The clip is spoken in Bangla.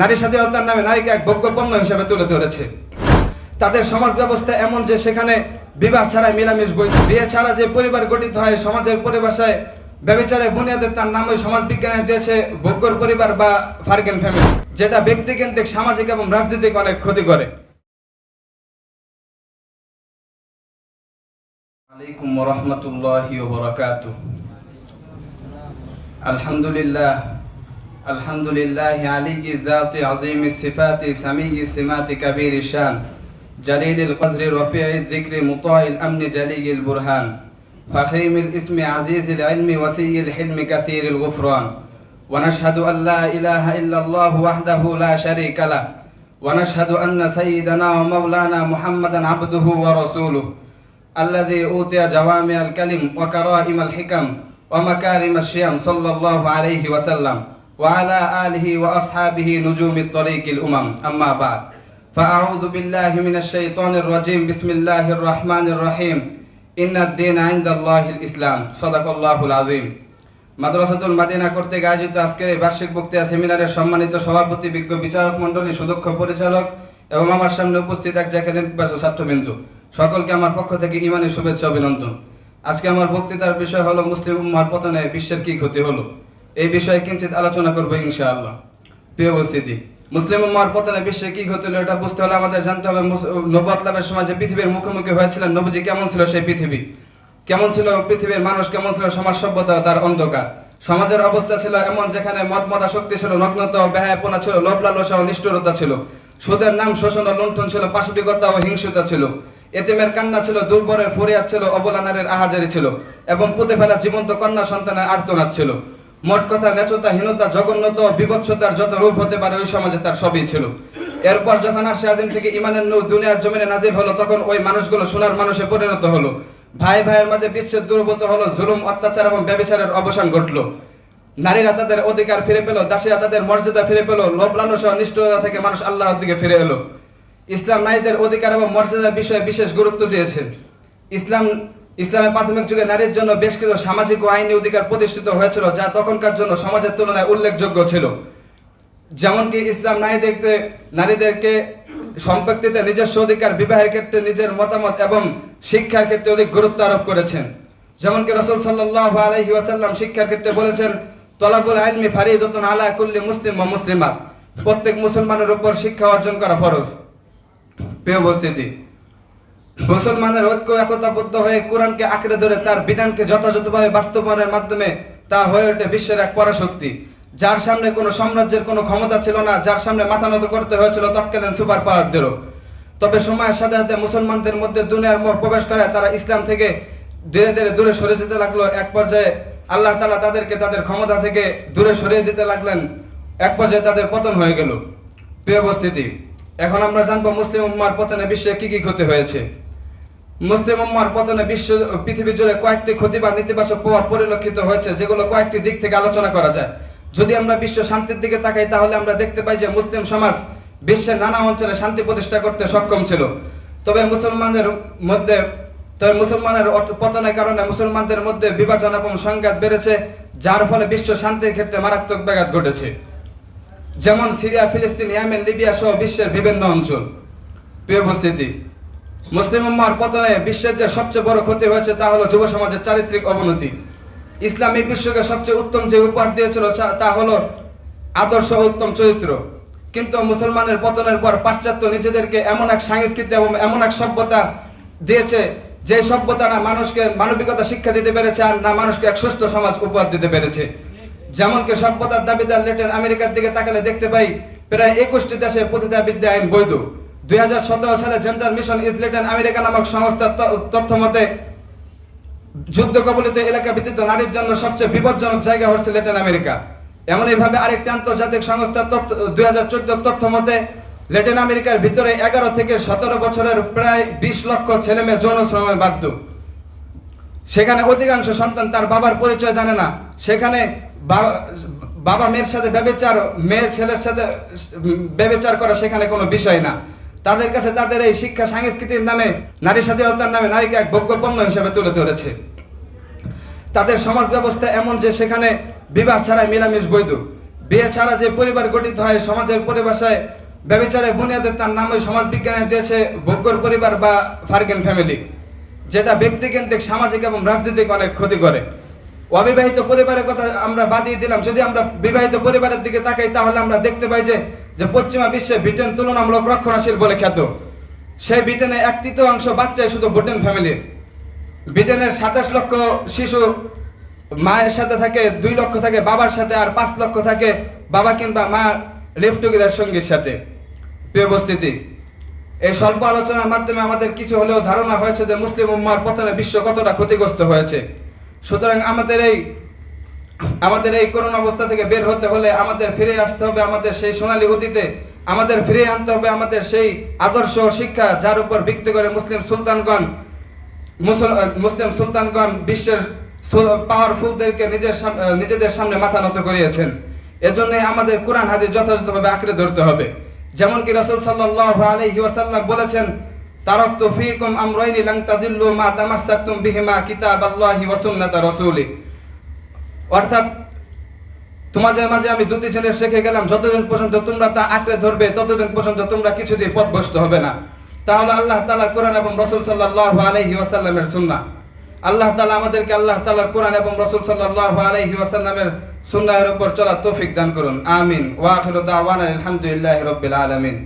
নারী স্বাধীনতার নামে নারীকে এক ভোগ্য পণ্য হিসেবে তুলে ধরেছে। তাদের সমাজ ব্যবস্থা এমন যে সেখানে বিবাহ ছাড়া মিলামিশ বই, বিয়ে ছাড়া যে পরিবার গঠিত হয়, সমাজের পরিভাষায় ব্যবচারে বুনিয়াদে তার নাম ওই সমাজ বিজ্ঞানে দিয়েছে ভোগ্যর পরিবার বা ফার্গেন ফ্যামিলি, যেটা ব্যক্তিকেন্দ্রিক, সামাজিক এবং রাজনীতিক অনেক ক্ষতি করে। আলাইকুম রহমতুল্লাহি ওবরাকাতু الحمد لله علي الذات عظيم الصفات سميع السمات كبير الشان جليل القدر رفيع الذكر مطاع الأمن جلي البرهان فخيم الاسم عزيز العلم وسي الحلم كثير الغفران ونشهد أن لا إله إلا الله وحده لا شريك له ونشهد أن سيدنا ومولانا محمدا عبده ورسوله الذي أوتي جوامع الكلم وكرائم الحكم ومكارم الشيم صلى الله عليه وسلم وعلى آله وأصحابه نجوم الطريق الأمم أما بعد فأعوذ بالله من الشيطان الرجيم بسم الله الرحمن الرحيم إن الدين عند الله الإسلام صدق الله العظيم মাদ্রাসাতুল মাদিনা কর্তৃক আয়োজিত আজকের এই বার্ষিক বক্তৃতা সেমিনারের সম্মানিত সভাপতি বিজ্ঞ বিচারক মণ্ডলী সুদক্ষ পরিচালক এবং আমার সামনে উপস্থিত এক জাকেলেন পিপাসু ছাত্রবিন্দু সকলকে আমার পক্ষ থেকে ইমানি শুভেচ্ছা অভিনন্দন আজকে আমার বক্তৃতার বিষয় হলো মুসলিম উম্মার পতনে বিশ্বের কি ক্ষতি হলো এই বিষয়ে কিঞ্চিত আলোচনা করব ইনশাআল্লাহ। প্রিয় উপস্থিতি, মুসলিম উম্মার পতনে বিশ্বে কি হলো এটা বুঝতে হলে আমাদের জানতে হবে। নবুয়ত লাভের সময় যে পৃথিবীর মুখোমুখি হয়েছিলেন নবীজি কেমন ছিল সেই পৃথিবী? কেমন ছিল পৃথিবীর মানুষ, কেমন ছিল সমাজ সভ্যতা তার অন্ধকার? সমাজের অবস্থা ছিল এমন যেখানে মত মতা শক্তি ছিল, নগ্নতা ব্যয়াপনা ছিল লোভ লালসা ও নিষ্ঠুরতা ছিল। সুদের নাম, শোষণ ও লুণ্ঠন ছিল, পাশবিকতা ও হিংসুতা ছিল। এতিমের কান্না ছিল দুর্বলের ফরিয়াদ ছিল, অবলানারের আহাজারি ছিল এবং পুঁতে ফেলা জীবন্ত কন্যা সন্তানের আর্তনাদ ছিল। মোট কথা নেচতা হীনতা, জঘন্যতা বিভৎসতার যত রূপ হতে পারে ওই সমাজে তার সবই ছিল। এরপর যখন আর আজিম থেকে ইমানের নূর দুনিয়ার জমিনে নাজির হলো, তখন ওই মানুষগুলো সোনার মানুষে পরিণত হলো। ভাই ভাইয়ের মাঝে বিশ্বের দুর্বত হলো, জুলুম, অত্যাচার এবং ব্যবচারের অবসান ঘটলো। নারীরা তাদের অধিকার ফিরে পেল, দাসীরা তাদের মর্যাদা ফিরে পেল লোভ লালসা ও নিষ্ঠুরতা থেকে মানুষ আল্লাহর দিকে ফিরে এলো। ইসলাম নারীদের অধিকার এবং মর্যাদার বিষয়ে বিশেষ গুরুত্ব দিয়েছে। ইসলাম ইসলামের প্রাথমিক যুগে নারীর জন্য বেশ কিছু সামাজিক ও আইনি অধিকার প্রতিষ্ঠিত হয়েছিল, যা তখনকার জন্য সমাজের তুলনায় উল্লেখযোগ্য ছিল। যেমনকি ইসলাম নারীদেরকে নারীদেরকে সম্পত্তিতে নিজস্ব অধিকার, বিবাহের ক্ষেত্রে নিজের মতামত এবং শিক্ষার ক্ষেত্রে অধিক গুরুত্ব আরোপ করেছেন। যেমনকি রসুল সাল্লাহ আলহি ওয়াসাল্লাম শিক্ষার ক্ষেত্রে বলেছেন, তলাবুল আলমি ফারিদতুন আলা কুল্লি মুসলিম ও মুসলিমাত। প্রত্যেক মুসলমানের উপর শিক্ষা অর্জন করা ফরজ। প্রিয় উপস্থিতি মুসলমানের ঐক্য একতাবদ্ধ হয়ে কোরআনকে আঁকড়ে ধরে তার বিধানকে যথাযথভাবে বাস্তবায়নের মাধ্যমে তা হয়ে ওঠে বিশ্বের এক পরাশক্তি। যার সামনে কোনো সাম্রাজ্যের কোনো ক্ষমতা ছিল না, যার সামনে মাথা নত করতে হয়েছিল তৎকালীন সুপার পাওয়ারদেরও তবে সময়ের সাথে সাথে মুসলমানদের মধ্যে দুনিয়ার মোড় প্রবেশ করে তারা ইসলাম থেকে ধীরে ধীরে দূরে সরে যেতে লাগল। এক পর্যায়ে আল্লাহ তালা তাদেরকে তাদের ক্ষমতা থেকে দূরে সরিয়ে দিতে লাগলেন। এক পর্যায়ে তাদের পতন হয়ে গেল। প্রিয় উপস্থিতি, এখন আমরা জানব মুসলিম উম্মার পতনে বিশ্বে কি কি ক্ষতি হয়েছে। মুসলিম উম্মার পতনে বিশ্ব, পৃথিবী জুড়ে কয়েকটি ক্ষতি বা নেতিবাচক প্রভাব পরিলক্ষিত হয়েছে, যেগুলো কয়েকটি দিক থেকে আলোচনা করা যায়। যদি আমরা বিশ্ব শান্তির দিকে তাকাই, তাহলে আমরা দেখতে পাই যে মুসলিম সমাজ বিশ্বের নানা অঞ্চলে শান্তি প্রতিষ্ঠা করতে সক্ষম ছিল। তবে মুসলমানদের মধ্যে, তবে মুসলমানের পতনের কারণে মুসলমানদের মধ্যে বিভাজন এবং সংঘাত বেড়েছে, যার ফলে বিশ্ব শান্তির ক্ষেত্রে মারাত্মক ব্যাঘাত ঘটেছে। যেমন সিরিয়া, ফিলিস্তিন, ইয়ামেন, লিবিয়া সহ বিশ্বের বিভিন্ন অঞ্চল। প্রিয় উপস্থিতি মুসলিম উম্মার পতনে বিশ্বের যে সবচেয়ে বড় ক্ষতি হয়েছে তা হলো যুব সমাজের চারিত্রিক অবনতি। ইসলাম বিশ্বকে সবচেয়ে উত্তম যে উপহার দিয়েছিল তা হলো আদর্শ উত্তম চরিত্র। কিন্তু মুসলমানের পতনের পর পাশ্চাত্য নিজেদেরকে এমন এক সংস্কৃতি এবং এমন এক সভ্যতা দিয়েছে যে সভ্যতা না মানুষকে মানবিকতা শিক্ষা দিতে পেরেছে আর না মানুষকে এক সুস্থ সমাজ উপহার দিতে পেরেছে। যেমনকি সভ্যতার দাবিদার লেটেন আমেরিকার দিকে তাকালে দেখতে পাই, প্রায় একুশটি দেশে পতিতাবিদ্যা আইন বৈধ। দুই হাজার সতেরো সালে জেন্টার মিশন ইসলেটেন আমেরিকা নামক সংস্থার তথ্য মতে, যুদ্ধ কবলিত এলাকা ব্যতীত নারীর জন্য সবচেয়ে বিপজ্জনক জায়গা হচ্ছে লেটিন আমেরিকা। এমন এইভাবে আরেকটি আন্তর্জাতিক সংস্থার তথ্য, দুই হাজার তথ্য মতে লেটিন আমেরিকার ভিতরে এগারো থেকে সতেরো বছরের প্রায় বিশ লক্ষ ছেলে মেয়ে যৌন শ্রমে বাধ্য। সেখানে অধিকাংশ সন্তান তার বাবার পরিচয় জানে না। সেখানে বাবা মেয়ের সাথে ব্যবচার, মেয়ে ছেলের সাথে ব্যবচার করা সেখানে কোনো বিষয় না। তাদের কাছে তাদের এই শিক্ষা সংস্কৃতির নামে, নারী স্বাধীনতার নামে নারীকে এক ভোগ্য পণ্য হিসেবে তুলে ধরেছে। তাদের সমাজ ব্যবস্থা এমন যে সেখানে বিবাহ ছাড়া মিলামিশ বৈধ। বিয়ে ছাড়া যে পরিবার গঠিত হয়, সমাজের পরিভাষায় ব্যবচারে বুনিয়াদে তার নামে সমাজ বিজ্ঞানে দিয়েছে ভোগ্যর পরিবার বা ফার্গেন ফ্যামিলি, যেটা ব্যক্তিকেন্দ্রিক, সামাজিক এবং রাজনীতিক অনেক ক্ষতি করে। অবিবাহিত পরিবারের কথা আমরা বাদিয়ে দিলাম। যদি আমরা বিবাহিত পরিবারের দিকে তাকাই, তাহলে আমরা দেখতে পাই যে যে পশ্চিমা বিশ্বে ব্রিটেন তুলনামূলক রক্ষণশীল বলে খ্যাত। সেই ব্রিটেনে এক তৃতীয়াংশ বাচ্চাই শুধু ব্রিটেন ফ্যামিলির ব্রিটেনের সাতাশ লক্ষ শিশু মায়ের সাথে থাকে, দুই লক্ষ থাকে বাবার সাথে আর পাঁচ লক্ষ থাকে বাবা কিংবা মা লিভ টুগেদার সঙ্গীর সাথে। প্রিয় উপস্থিতি, এই স্বল্প আলোচনার মাধ্যমে আমাদের কিছু হলেও ধারণা হয়েছে যে মুসলিম উম্মার পতনে বিশ্ব কতটা ক্ষতিগ্রস্ত হয়েছে। সুতরাং আমাদের এই আমাদের এই করোনা অবস্থা থেকে বের হতে হলে আমাদের ফিরে আসতে হবে আমাদের সেই সোনালী অতীতে, আমাদের ফিরে আনতে হবে আমাদের সেই আদর্শ শিক্ষা যার উপর ভিত্তি করে মুসলিম সুলতানগণ মুসলিম সুলতানগণ বিশ্বের পাওয়ারফুলদেরকে নিজের নিজেদের সামনে মাথা নত করিয়েছেন। এজন্য আমাদের কোরআন হাদিস যথাযথভাবে আঁকড়ে ধরতে হবে। যেমন কি রসুল সাল্লাল্লাহু আলাইহি ওয়াসাল্লাম বলেছেন, তারাকতু ফীকুম আমরাইনি তাদিল্লু মা তামাসসাকতুম বিহিমা কিতাবাল্লাহি ওয়া সুন্নাতা রাসূলি অর্থাৎ তোমাদের মাঝে আমি দুটি জিনিস রেখে গেলাম, যতদিন পর্যন্ত তোমরা তা আঁকড়ে ধরবে, ততদিন পর্যন্ত তোমরা কিছুতেই পথভ্রষ্ট হবে না। তাহলে আল্লাহ তালার কোরআন এবং রসুল সাল্লাহ আলহি ওয়াসাল্লামের সুন্না আল্লাহ তালা আমাদেরকে আল্লাহ তালার কোরআন এবং রসুল সাল্লাহ আলহি ওয়াসাল্লামের সুন্নাহের উপর চলার তৌফিক দান করুন। আমিন। দাওয়ান আলহামদুলিল্লাহ রবিল আলমিন।